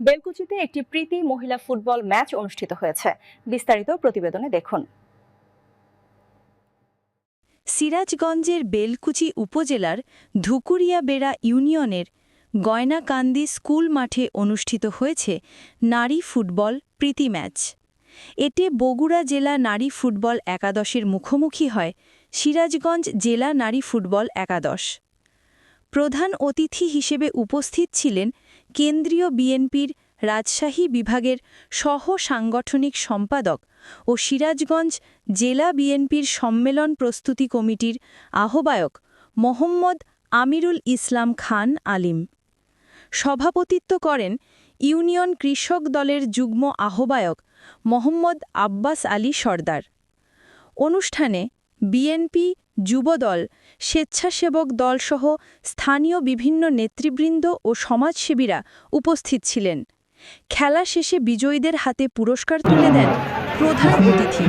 বেলকুচিতে একটি প্রীতি মহিলা football match অনুষ্ঠিত হয়েছে। বিস্তারিত প্রতিবেদনে দেখুন। সিরাজগঞ্জের বেলকুচি উপজেলার ধুকুরিয়া বেড়া ইউনিয়নের গয়নাকান্দি স্কুল মাঠে অনুষ্ঠিত হয়েছে নারী ফুটবল প্রীতি ম্যাচ। এতে বগুড়া জেলা নারী ফুটবল একাদশের মুখোমুখি হয় সিরাজগঞ্জ জেলা নারী ফুটবল একাদশ। প্রধান অতিথি হিসেবে উপস্থিত ছিলেন কেন্দ্রীয় বিএনপির রাজশাহী বিভাগের সহ সাংগঠনিক সম্পাদক ও সিরাজগঞ্জ জেলা বিএনপির সম্মেলন প্রস্তুতি কমিটির আহ্বায়ক মোহাম্মদ আমিরুল ইসলাম খান আলিম। সভাপতিত্ব করেন ইউনিয়ন কৃষক দলের যুগ্ম আহ্বায়ক মোহাম্মদ আব্বাস আলী সর্দার। অনুষ্ঠানে বিএনপি, যুবদল, স্বেচ্ছাসেবক দলসহ স্থানীয় বিভিন্ন নেতৃবৃন্দ ও সমাজসেবীরা উপস্থিত ছিলেন। খেলা শেষে বিজয়ীদের হাতে পুরস্কার তুলে দেন প্রধান অতিথি।